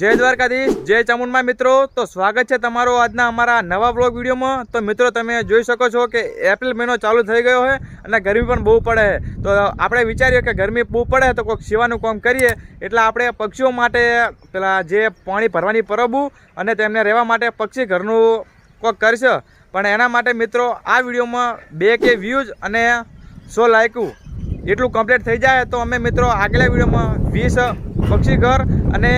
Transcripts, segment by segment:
જય દ્વારકાધીશ, જય ચામુંડમાં મિત્રો. તો સ્વાગત છે તમારો આજના અમારા નવા બ્લોગ વિડીયોમાં. તો મિત્રો, તમે જોઈ શકો છો કે એપ્રિલ મહિનો ચાલુ થઈ ગયો છે અને ગરમી પણ બહુ પડે છે. તો આપણે વિચારીએ કે ગરમી બહુ પડે તો કોઈક સેવાનું કામ કરીએ. એટલે આપણે પક્ષીઓ માટે પેલા જે પાણી ભરવાની પરબું અને તેમને રહેવા માટે પક્ષી ઘરનું કોઈક કરશે. પણ એના માટે મિત્રો, આ વિડીયોમાં બે કે વ્યૂઝ અને સો લાયકું એટલું કમ્પ્લીટ થઈ જાય તો અમે મિત્રો આગલા વિડીયોમાં વીસ પક્ષી ઘર અને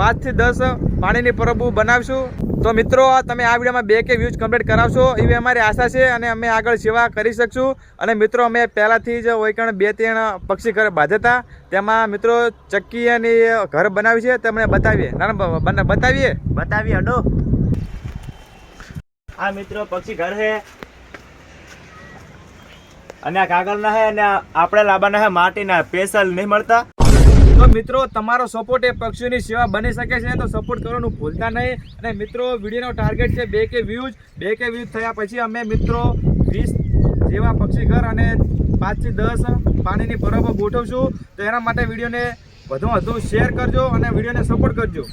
પાંચથી દસ પાણીની પરબુ બનાવશું. તો મિત્રો, તમે આ વિડીયોમાં બે કે વ્યૂઝ કમ્પ્લીટ કરાવશો, એવી અમારી આશા છે અને અમે આગળ સેવા કરી શકશું. અને મિત્રો, અમે પહેલાંથી જ ઓઈકણ બે ત્રણ પક્ષી ઘર બાંધતા. તેમાં મિત્રો, ચક્કી અને ઘર બનાવ્યું છે. તમને બતાવીએ. ના બતાવીએ. બતાવી અડો આ મિત્રો પક્ષી ઘર છે. અને આ કાગળના છે અને આપણે લાંબાના છે, માટીના, સ્પેશિયલ નહીં મળતા. તો મિત્રો, તમારો સપોર્ટ એ પક્ષીઓની સેવા બની શકે છે તો સપોર્ટ કરવાનું ભૂલતા નહીં. અને મિત્રો વિડીયોનો ટાર્ગેટ છે બે કે વ્યૂઝ બે કે વ્યૂઝ થયા પછી અમે મિત્રો વીસ જેવા પક્ષી ઘર અને પાંચથી દસ પાણીની બરોબર ગોઠવશું. તો એના માટે વિડીયોને વધુ વધુ શેર કરજો અને વિડીયોને સપોર્ટ કરજો.